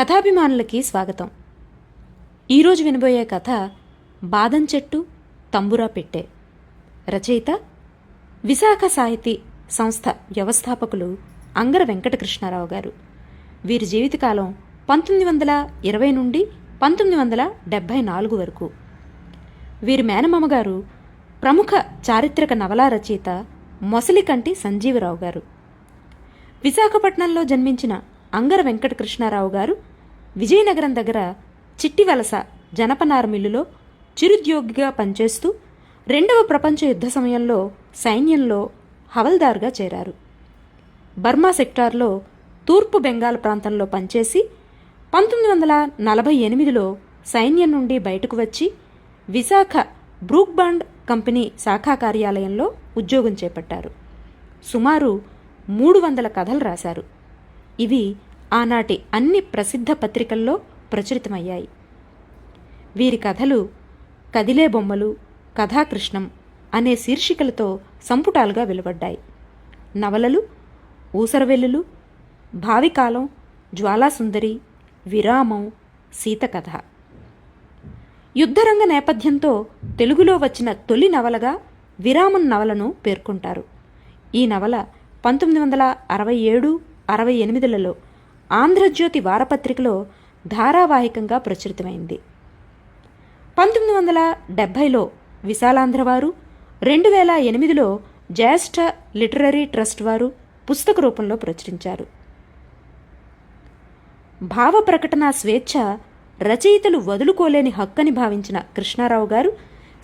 కథాభిమానులకి స్వాగతం. ఈరోజు వినబోయే కథ బాదం చెట్టు తంబురా పెట్టే. రచయిత విశాఖ సాహితీ సంస్థ వ్యవస్థాపకులు అంగర వెంకటకృష్ణారావు గారు. వీరి జీవితకాలం పంతొమ్మిది వందల ఇరవై నుండి పంతొమ్మిది వందల డెబ్భై నాలుగు వరకు. వీరి మేనమామ గారు ప్రముఖ చారిత్రక నవలా రచయిత మొసలికంటి సంజీవరావు గారు. విశాఖపట్నంలో జన్మించిన అంగర వెంకటకృష్ణారావు గారు విజయనగరం దగ్గర చిట్టివలస జనపనార మిల్లులో చిరుద్యోగిగా పనిచేస్తూ రెండవ ప్రపంచ యుద్ధ సమయంలో సైన్యంలో హవల్దార్గా చేరారు. బర్మా సెక్టార్లో తూర్పు బెంగాల్ ప్రాంతంలో పనిచేసి పంతొమ్మిది వందల నలభై ఎనిమిదిలో సైన్యం నుండి బయటకు వచ్చి విశాఖ బ్రూక్బాండ్ కంపెనీ శాఖా కార్యాలయంలో ఉద్యోగం చేపట్టారు. సుమారు మూడు వందల కథలు రాశారు. ఇవి ఆనాటి అన్ని ప్రసిద్ధ పత్రికల్లో ప్రచురితమయ్యాయి. వీరి కథలు కదిలే బొమ్మలు కథాకృష్ణం అనే శీర్షికలతో సంపుటాలుగా వెలువడ్డాయి. నవలలు ఊసరవెల్లులు భావికాలం జ్వాలాసుందరి విరామం సీతకథ. యుద్ధరంగ నేపథ్యంతో తెలుగులో వచ్చిన తొలి నవలగా విరామం నవలను పేర్కొంటారు. ఈ నవల పంతొమ్మిది వందల అరవై ఏడు అరవై ఎనిమిదిలలో ఆంధ్రజ్యోతి వారపత్రికలో ధారావాహికంగా ప్రచురితమైంది. పంతొమ్మిది వందల డెబ్భైలో విశాలాంధ్ర వారు రెండు వేల ఎనిమిదిలో జ్యేష్ఠ లిటరరీ ట్రస్ట్ వారు పుస్తక రూపంలో ప్రచురించారు. భావ ప్రకటన స్వేచ్ఛ రచయితలు వదులుకోలేని హక్కని భావించిన కృష్ణారావు గారు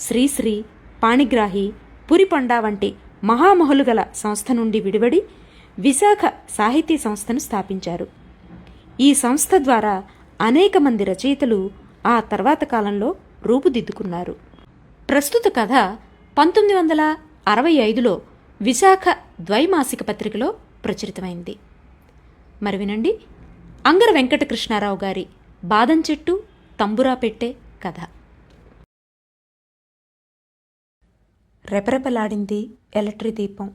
శ్రీశ్రీ పాణిగ్రాహి పురిపండా వంటి మహామహులు గల సంస్థ నుండి విడివడి విశాఖ సాహితీ సంస్థను స్థాపించారు. ఈ సంస్థ ద్వారా అనేక మంది రచయితలు ఆ తర్వాత కాలంలో రూపుదిద్దుకున్నారు. ప్రస్తుత కథ పంతొమ్మిది వందల అరవై ఐదులో విశాఖ ద్వైమాసిక పత్రికలో ప్రచురితమైంది. మరి వినండి అంగర వెంకటకృష్ణారావు గారి బాదం చెట్టు తంబురా పెట్టే కథ. రెపరెపలాడింది ఎలక్ట్రి దీపం.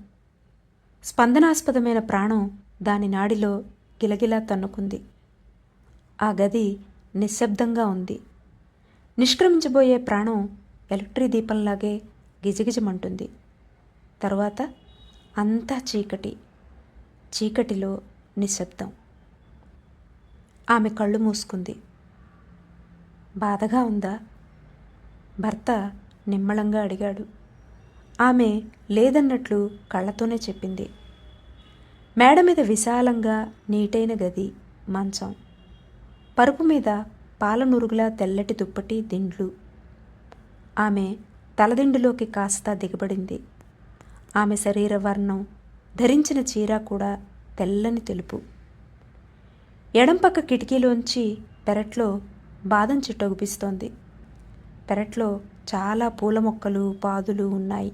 స్పందనాస్పదమైన ప్రాణం దాని నాడిలో గిలగిలా తన్నుకుంది. ఆ గది నిశ్శబ్దంగా ఉంది. నిష్క్రమించబోయే ప్రాణం ఎలక్ట్రీ దీపంలాగే గిజగిజమంటుంది. తర్వాత అంతా చీకటి. చీకటిలో నిశ్శబ్దం. ఆమె కళ్ళు మూసుకుంది. బాధగా ఉందా? భర్త నిమ్మళంగా అడిగాడు. ఆమె లేదన్నట్లు కళ్ళతోనే చెప్పింది. మేడ మీద విశాలంగా నీటైన గది మంచం. పరుపు మీద పాలనురుగులా తెల్లటి దుప్పటి దిండ్లు. ఆమె తలదిండులోకి కాస్త దిగబడింది. ఆమె శరీర వర్ణం ధరించిన చీర కూడా తెల్లని తెలుపు. ఎడంపక్క కిటికీలోంచి పెరట్లో బాదం చెట్టు అగుపిస్తోంది పెరట్లో చాలా పూల మొక్కలు పాదులు ఉన్నాయి.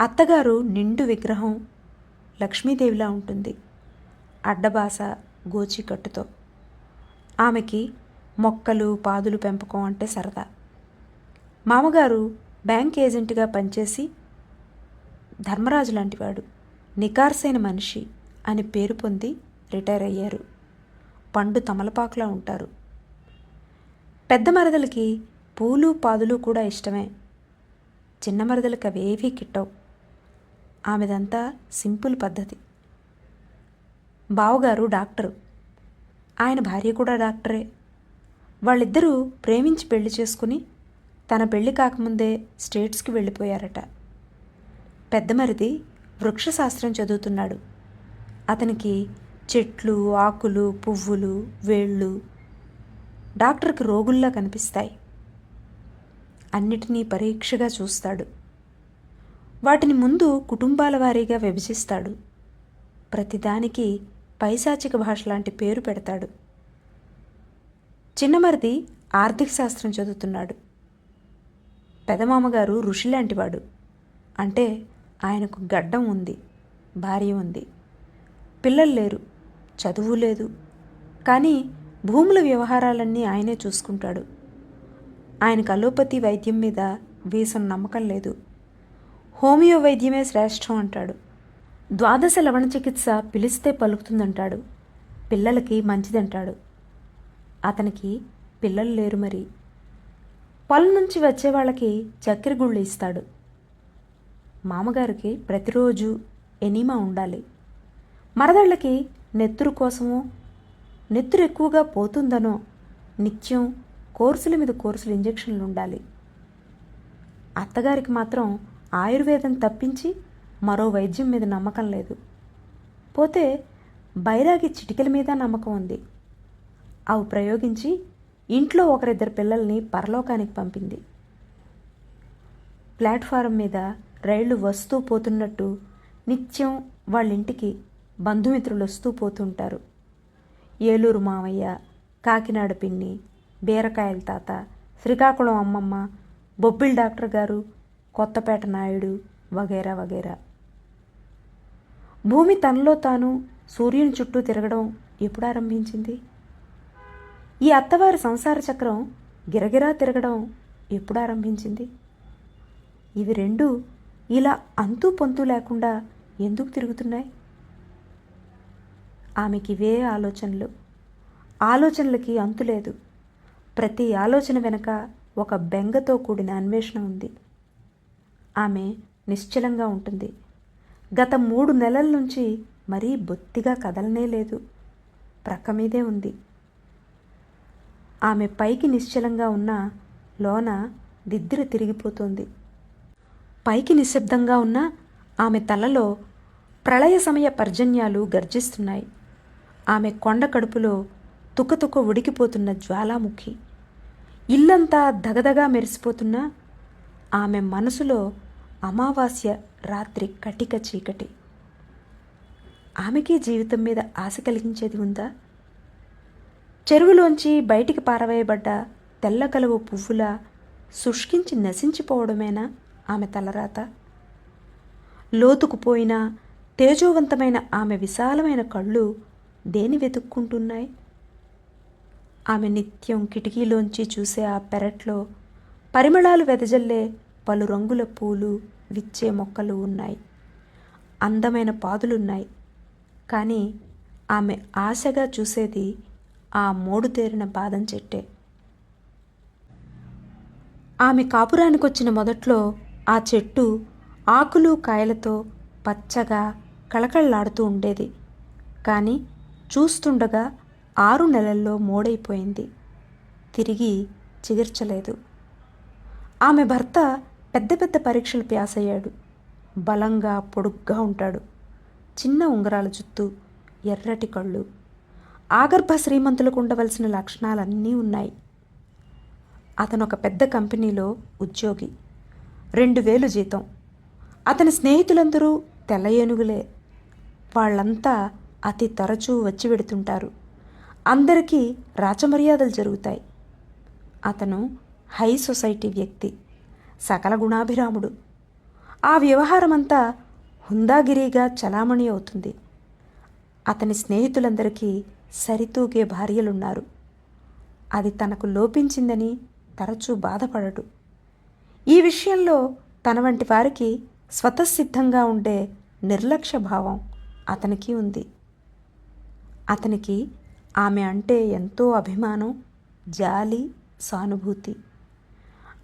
అత్తగారు నిండు విగ్రహం లక్ష్మీదేవిలా ఉంటుంది. అడ్డబాస గోచికట్టుతో. ఆమెకి మొక్కలు పాదులు పెంపకం అంటే సరదా. మామగారు బ్యాంక్ ఏజెంట్గా పనిచేసి ధర్మరాజు లాంటివాడు. నికార్సైన మనిషి అని పేరు పొంది రిటైర్ అయ్యారు. పండు తమలపాకులా ఉంటారు. పెద్ద మరదలకి పూలు పాదులు కూడా ఇష్టమే. చిన్న మరదలకి అవేవీ కిట్టవు. ఆమెదంతా సింపుల్ పద్ధతి. బావగారు డాక్టరు. ఆయన భార్య కూడా డాక్టరే. వాళ్ళిద్దరూ ప్రేమించి పెళ్ళి చేసుకుని తన పెళ్ళి కాకముందే స్టేట్స్కి వెళ్ళిపోయారట. పెద్ద మరిది వృక్షశాస్త్రం చదువుతున్నాడు. అతనికి చెట్లు ఆకులు పువ్వులు వేళ్ళు డాక్టర్కి రోగుల్లా కనిపిస్తాయి. అన్నిటినీ పరీక్షగా చూస్తాడు. వాటిని ముందు కుటుంబాల వారీగా విభజిస్తాడు. ప్రతిదానికి పైశాచిక భాష లాంటి పేరు పెడతాడు. చిన్నమరిది ఆర్థిక శాస్త్రం చదువుతున్నాడు. పెదమామగారు ఋషి లాంటివాడు. అంటే ఆయనకు గడ్డం ఉంది భార్య ఉంది. పిల్లలు లేరు చదువు లేదు. కానీ భూముల వ్యవహారాలన్నీ ఆయనే చూసుకుంటాడు. ఆయనకు అలోపతి వైద్యం మీద వీసం నమ్మకం లేదు. హోమియో వైద్యమే శ్రేష్టం అంటాడు. ద్వాదశ లవణ చికిత్స పిలిస్తే పలుకుతుందంటాడు. పిల్లలకి మంచిదంటాడు. అతనికి పిల్లలు లేరు మరి. పొలం నుంచి వచ్చే వాళ్ళకి చక్కెర గుళ్ళు ఇస్తాడు. మామగారికి ప్రతిరోజు ఎనీమా ఉండాలి. మరదళ్ళకి నెత్తురు కోసమో నెత్తురు ఎక్కువగా పోతుందనో నిత్యం కోర్సుల మీద కోర్సులు ఇంజెక్షన్లు ఉండాలి. అత్తగారికి మాత్రం ఆయుర్వేదం తప్పించి మరో వైద్యం మీద నమ్మకం లేదు. పోతే బైరాగి చిటికల మీద నమ్మకం ఉంది. అవి ప్రయోగించి ఇంట్లో ఒకరిద్దరు పిల్లల్ని పరలోకానికి పంపింది. ప్లాట్ఫారం మీద రైళ్ళు వస్తూ పోతున్నట్టు నిత్యం వాళ్ళ ఇంటికి బంధుమిత్రులు వస్తూ పోతుంటారు. ఏలూరు మావయ్య కాకినాడ పిన్ని బీరకాయల తాత శ్రీకాకుళం అమ్మమ్మ బొబ్బిల్ డాక్టర్ గారు కొత్తపేట నాయుడు వగైరా వగైరా. భూమి తనలో తాను సూర్యుని చుట్టూ తిరగడం ఎప్పుడు ఆరంభించింది? ఈ అత్తవారి సంసార చక్రం గిరగిరా తిరగడం ఎప్పుడు ఆరంభించింది? ఇవి రెండు ఇలా అంతూ పొంతూ లేకుండా ఎందుకు తిరుగుతున్నాయి? ఆమెకి ఇవే ఆలోచనలు. ఆలోచనలకి అంతు లేదు. ప్రతి ఆలోచన వెనక ఒక బెంగతో కూడిన అన్వేషణ ఉంది. ఆమె నిశ్చలంగా ఉంటుంది. గత మూడు నెలల నుంచి మరీ బొత్తిగా కదలనే లేదు. ప్రక్క మీదే ఉంది. ఆమె పైకి నిశ్చలంగా ఉన్న లోన దిద్దిర తిరిగిపోతుంది. పైకి నిశ్శబ్దంగా ఉన్న ఆమె తలలో ప్రళయ సమయ పర్జన్యాలు గర్జిస్తున్నాయి. ఆమె కొండ కడుపులో తుకతుక ఉడికిపోతున్న జ్వాలాముఖి. ఇల్లంతా దగదగా మెరిసిపోతున్న ఆమె మనసులో అమావాస్య రాత్రి కటిక చీకటి. ఆమెకి జీవితం మీద ఆశ కలిగించేది ఉందా? చెరువులోంచి బయటికి పారవేయబడ్డ తెల్ల కలువ పువ్వులా శుష్కించి నశించిపోవడమేనా ఆమె తలరాత? లోతుకుపోయిన తేజోవంతమైన ఆమె విశాలమైన కళ్ళు దేని వెతుక్కుంటున్నాయి? ఆమె నిత్యం కిటికీలోంచి చూసే ఆ పెరట్లో పరిమళాలు వెదజల్లే పలు రంగుల పూలు విచ్చే మొక్కలు ఉన్నాయి. అందమైన పాదులున్నాయి. కానీ ఆమె ఆశగా చూసేది ఆ మోడుతేరిన బాదం చెట్టే. ఆమె కాపురానికొచ్చిన మొదట్లో ఆ చెట్టు ఆకులు కాయలతో పచ్చగా కళకళలాడుతూ ఉండేది. కానీ చూస్తుండగా ఆరు నెలల్లో మోడైపోయింది. తిరిగి చిగిర్చలేదు. ఆమె భర్త పెద్ద పెద్ద పరీక్షలు ప్యాస్ అయ్యాడు బలంగా పొడుగ్గా ఉంటాడు. చిన్న ఉంగరాల జుత్తు ఎర్రటి కళ్ళు. ఆగర్భ శ్రీమంతులకు ఉండవలసిన లక్షణాలన్నీ ఉన్నాయి. అతను ఒక పెద్ద కంపెనీలో ఉద్యోగి. రెండు వేలు జీతం. అతని స్నేహితులందరూ తెల్ల ఏనుగులే వాళ్ళంతా అతి తరచూ వచ్చి వెడుతుంటారు. అందరికీ రాచమర్యాదలు జరుగుతాయి. అతను హై సొసైటీ వ్యక్తి. సకల గుణాభిరాముడు. ఆ వ్యవహారమంతా హుందాగిరిగా చలామణి అవుతుంది. అతని స్నేహితులందరికీ సరితూగే భార్యలున్నారు. అది తనకు లోపించిందని తరచూ బాధపడడు. ఈ విషయంలో తన వంటి వారికి స్వతసిద్ధంగా ఉండే నిర్లక్ష్య భావం అతనికి ఉంది. అతనికి ఆమె అంటే ఎంతో అభిమానం జాలి సానుభూతి.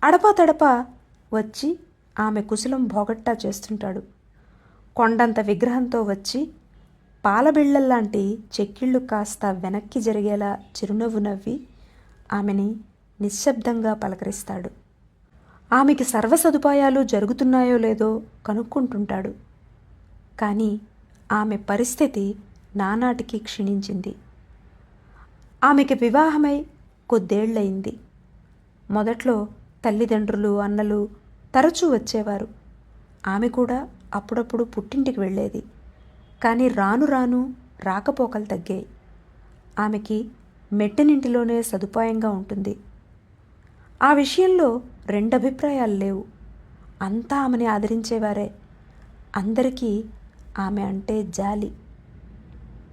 అడపాతడపా వచ్చి ఆమె కుశలం భోగట్టా చేస్తుంటాడు. కొండంత విగ్రహంతో వచ్చి పాలబిళ్ళల్లాంటి చెక్కిళ్ళు కాస్త వెనక్కి జరిగేలా చిరునవ్వు నవ్వి ఆమెని నిశ్శబ్దంగా పలకరిస్తాడు. ఆమెకి సర్వ సదుపాయాలు జరుగుతున్నాయో లేదో కనుక్కుంటుంటాడు. కానీ ఆమె పరిస్థితి నానాటికి క్షీణించింది. ఆమెకి వివాహమై కొద్దేళ్ళయింది. మొదట్లో తల్లిదండ్రులు అన్నలు తరచూ వచ్చేవారు. ఆమె కూడా అప్పుడప్పుడు పుట్టింటికి వెళ్ళేది. కానీ రాను రాను రాకపోకలు తగ్గాయి. ఆమెకి మెట్టనింటిలోనే సదుపాయంగా ఉంటుంది. ఆ విషయంలో రెండు అభిప్రాయాలు లేవు. అంతా ఆమెని ఆదరించేవారే. అందరికీ ఆమె అంటే జాలి.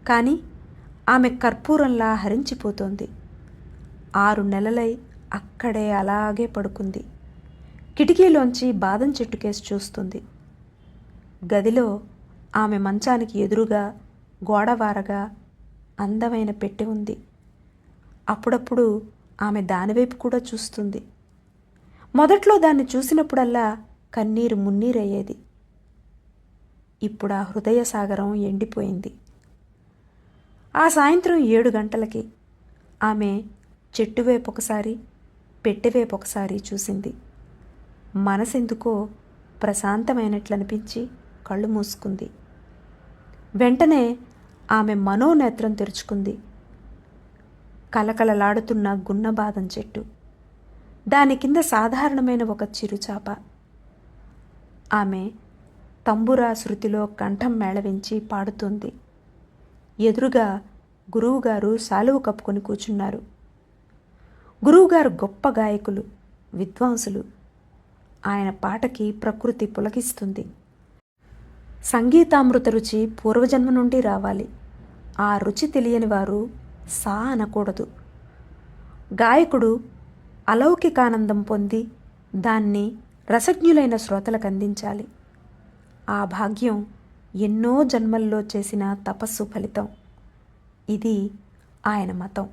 కానీ ఆమె కర్పూరంలా హరించిపోతోంది. ఆరు నెలలై అక్కడే అలాగే పడుకుంది. కిటికీలోంచి బాదం చెట్టు కేసు చూస్తుంది. గదిలో ఆమె మంచానికి ఎదురుగా గోడవారగా అందమైన పెట్టి ఉంది. అప్పుడప్పుడు ఆమె దానివైపు కూడా చూస్తుంది. మొదట్లో దాన్ని చూసినప్పుడల్లా కన్నీరు మున్నీరయ్యేది. ఇప్పుడు ఆ హృదయ సాగరం ఎండిపోయింది. ఆ సాయంత్రం ఏడు గంటలకి ఆమె చెట్టు వైపు ఒకసారి పెట్టె వైపు ఒకసారి చూసింది. మనసెందుకో ప్రశాంతమైనట్లు అనిపించి కళ్ళు మూసుకుంది. వెంటనే ఆమె మనోనేత్రం తెరుచుకుంది. కలకలలాడుతున్న గున్నబాదం చెట్టు. దాని కింద సాధారణమైన ఒక చిరుచాప. ఆమె తంబురా శృతిలో కంఠం మేళవించి పాడుతుంది. ఎదురుగా గురువుగారు సాలువు కప్పుకొని కూర్చున్నారు గురువుగారు గొప్ప గాయకులు విద్వాంసులు. ఆయన పాటకి ప్రకృతి పులకిస్తుంది. సంగీతామృత రుచి పూర్వజన్మ నుండి రావాలి. ఆ రుచి తెలియని వారు సా అనకూడదు. గాయకుడు అలౌకికానందం పొంది దాన్ని రసజ్ఞులైన శ్రోతలకు అందించాలి. ఆ భాగ్యం ఎన్నో జన్మల్లో చేసిన తపస్సు ఫలితం. ఇది ఆయన మతం.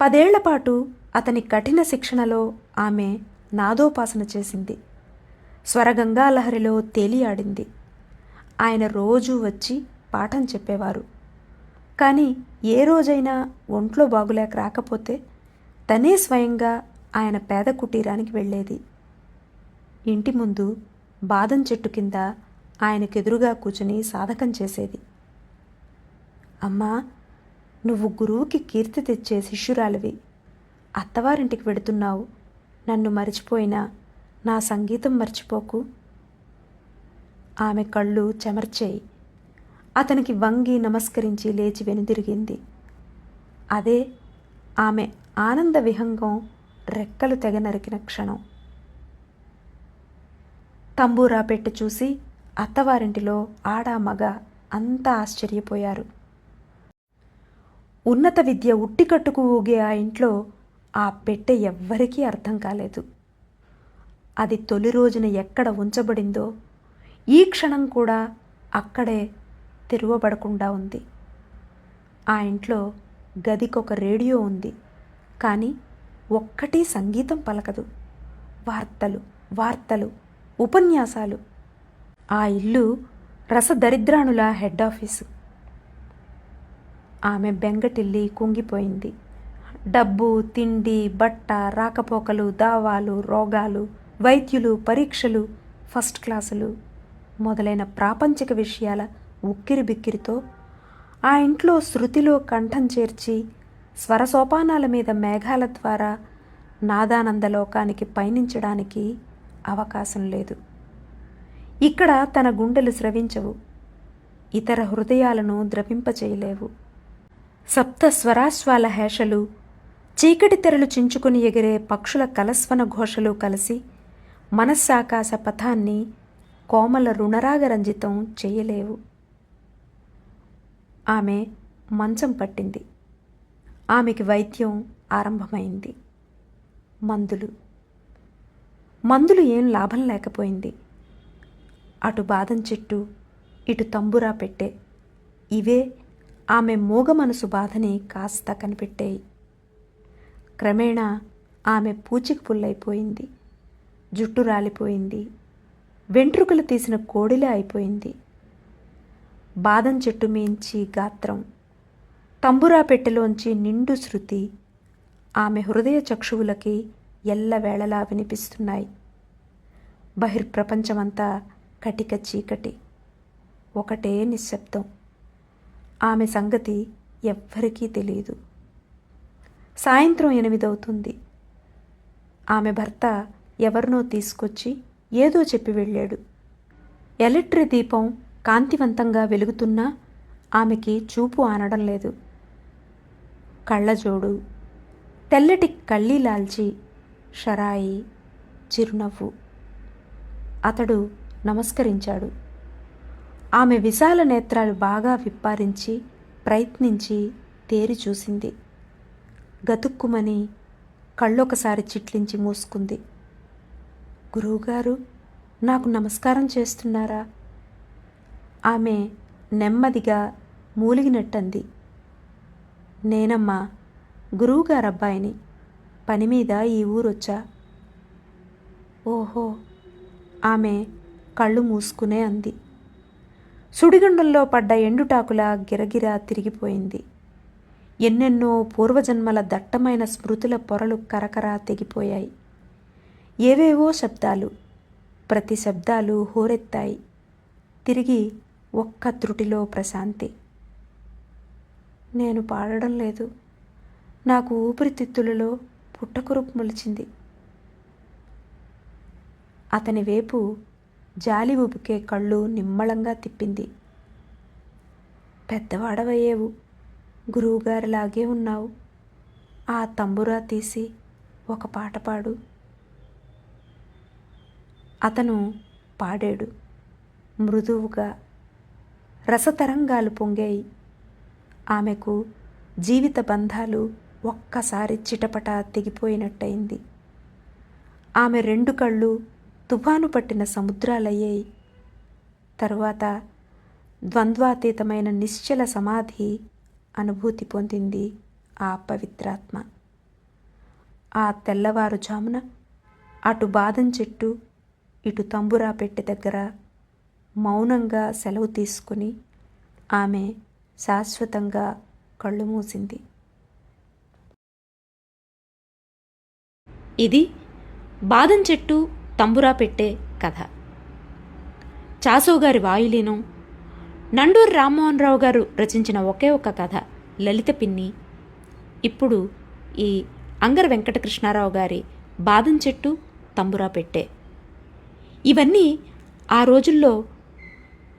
పదేళ్ళ పాటు అతని కఠిన శిక్షణలో ఆమె నాదోపాసన చేసింది. స్వరగంగా లహరిలో తేలియాడింది ఆయన రోజూ వచ్చి పాఠం చెప్పేవారు. కానీ ఏ రోజైనా ఒంట్లో బాగులేక రాకపోతే తనే స్వయంగా ఆయన పేద కుటీరానికి వెళ్ళేది. ఇంటి ముందు బాదం చెట్టు కింద ఆయనకెదురుగా కూర్చుని సాధకం చేసేది. అమ్మా నువ్వు గురువుకి కీర్తి తెచ్చే శిష్యురాలివి. అత్తవారింటికి వెడుతున్నావు. నన్ను మరిచిపోయినా నా సంగీతం మర్చిపోకు. ఆమె కళ్ళు చెమర్చేయి. అతనికి వంగి నమస్కరించి లేచి వెనుదిరిగింది. అదే ఆమె ఆనంద విహంగం రెక్కలు తెగ నరికిన క్షణం. తంబూరా పెట్టి చూసి అత్తవారింటిలో ఆడ మగ అంతా ఆశ్చర్యపోయారు. ఉన్నత విద్య ఉట్టికట్టుకు ఊగే ఆ ఇంట్లో ఆ పెట్టె ఎవ్వరికీ అర్థం కాలేదు. అది తొలి రోజున ఎక్కడ ఉంచబడిందో ఈ క్షణం కూడా అక్కడే తెరువబడకుండా ఉంది. ఆ ఇంట్లో గదికొక రేడియో ఉంది. కానీ ఒక్కటి సంగీతం పలకదు. వార్తలు వార్తలు ఉపన్యాసాలు. ఆ ఇల్లు రసదరిద్రాణుల హెడ్ ఆఫీసు. ఆమె బెంగటిల్లి కుంగిపోయింది. డబ్బు తిండి బట్ట రాకపోకలు దావాలు రోగాలు వైద్యులు పరీక్షలు ఫస్ట్ క్లాసులు మొదలైన ప్రాపంచిక విషయాల ఉక్కిరి బిక్కిరితో ఆ ఇంట్లో శృతిలో కంఠం చేర్చి స్వరసోపానాల మీద మేఘాల ద్వారా నాదానందలోకానికి పయనించడానికి అవకాశం లేదు. ఇక్కడ తన గుండెలు స్రవించవు ఇతర హృదయాలను ద్రవింపచేయలేవు. సప్త స్వరాశ్వాల హేషలు చీకటి తెరలు చించుకుని ఎగిరే పక్షుల కలస్వన ఘోషలు కలిసి మనస్సాకాశ పథాన్ని కోమల రుణరాగరంజితం చేయలేవు. ఆమె మంచం పట్టింది. ఆమెకి వైద్యం ఆరంభమైంది. మందులు. మందులు ఏం లాభం లేకపోయింది. అటు బాదం చెట్టు ఇటు తంబురా పెట్టే. ఇవే ఆమె మూగ మనసు బాధని కాస్త కనిపెట్టాయి. క్రమేణా ఆమె పూచికి పుల్లైపోయింది. జుట్టు రాలిపోయింది. వెంట్రుకలు తీసిన కోడిలే అయిపోయింది. బాదం చెట్టు మీంచి గాత్రం. తంబురా పెట్టెలోంచి నిండు శృతి ఆమె హృదయ చక్షువులకి ఎల్లవేళలా వినిపిస్తున్నాయి. బహిర్ప్రపంచమంతా కటిక చీకటి. ఒకటే నిశ్శబ్దం. ఆమె సంగతి ఎవ్వరికీ తెలియదు. సాయంత్రం ఎనిమిదవుతుంది. ఆమె భర్త ఎవరినో తీసుకొచ్చి ఏదో చెప్పి వెళ్ళాడు. ఎలక్ట్రి దీపం కాంతివంతంగా వెలుగుతున్నా ఆమెకి చూపు ఆనడం లేదు. కళ్ళజోడు తెల్లటి కళ్ళీలాల్చి షరాయి చిరునవ్వు. అతడు నమస్కరించాడు. ఆమె విశాల నేత్రాలు బాగా విప్పారించి ప్రయత్నించి తేరి చూసింది. గతుక్కుమని కళ్ళొకసారి చిట్లించి మూసుకుంది. గురువుగారు నాకు నమస్కారం చేస్తున్నారా? ఆమె నెమ్మదిగా మూలిగినట్టంది. నేనమ్మా గురువుగారు అబ్బాయిని పని మీద ఈ ఊరొచ్చా? ఓహో ఆమె కళ్ళు మూసుకునే అంది. సుడిగుండంలో పడ్డ ఎండుటాకులా గిరగిరా తిరిగిపోయింది. ఎన్నెన్నో పూర్వజన్మల దట్టమైన స్మృతుల పొరలు కరకరా తెగిపోయాయి. ఏవేవో శబ్దాలు ప్రతి శబ్దాలు హోరెత్తాయి. తిరిగి ఒక్క త్రుటిలో ప్రశాంతి. నేను పాడడం లేదు. నాకు ఊపిరితిత్తులలో పుట్టకురుపు మొలిచింది. అతని వైపు జాలి ఊపికే కళ్ళు నిమ్మళంగా తిప్పింది. పెద్దవాడవయ్యేవు. గురువుగారిలాగే ఉన్నావు. ఆ తంబురా తీసి ఒక పాట పాడు. అతను పాడాడు. మృదువుగా రసతరంగాలు పొంగాయి. ఆమెకు జీవిత బంధాలు ఒక్కసారి చిటపట తెగిపోయినట్టయింది. ఆమె రెండు కళ్ళు తుఫాను పట్టిన సముద్రాలయ్యాయి. తరువాత ద్వంద్వాతీతమైన నిశ్చల సమాధి అనుభూతి పొందింది ఆ పవిత్రాత్మ. ఆ తెల్లవారుజామున అటు బాదం చెట్టు ఇటు తంబురా పెట్టె దగ్గర మౌనంగా సెలవు తీసుకుని ఆమె శాశ్వతంగా కళ్ళు మూసింది. ఇది బాదం చెట్టు తంబురా పెట్టే కథ. చాసో గారి వాయులీనం నండూరు రామ్మోహన్ రావు గారు రచించిన ఒకే ఒక కథ లలిత పిన్ని. ఇప్పుడు ఈ అంగర వెంకటకృష్ణారావు గారి బాదం చెట్టు తంబురా పెట్టే. ఇవన్నీ ఆ రోజుల్లో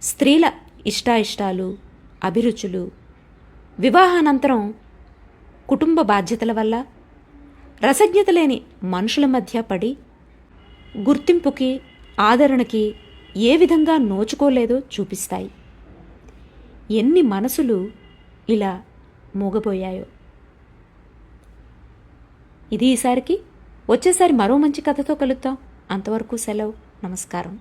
స్త్రీల ఇష్టాయిష్టాలు అభిరుచులు వివాహానంతరం కుటుంబ బాధ్యతల వల్ల రసజ్ఞత లేని మనుషుల మధ్య పడి గుర్తింపుకి ఆదరణకి ఏ విధంగా నోచుకోలేదో చూపిస్తాయి. ఎన్ని మనసులు ఇలా మూగబోయాయో ఇది ఈసారికి. వచ్చేసారి మరో మంచి కథతో కలుద్దాం. అంతవరకు సెలవు. నమస్కారం.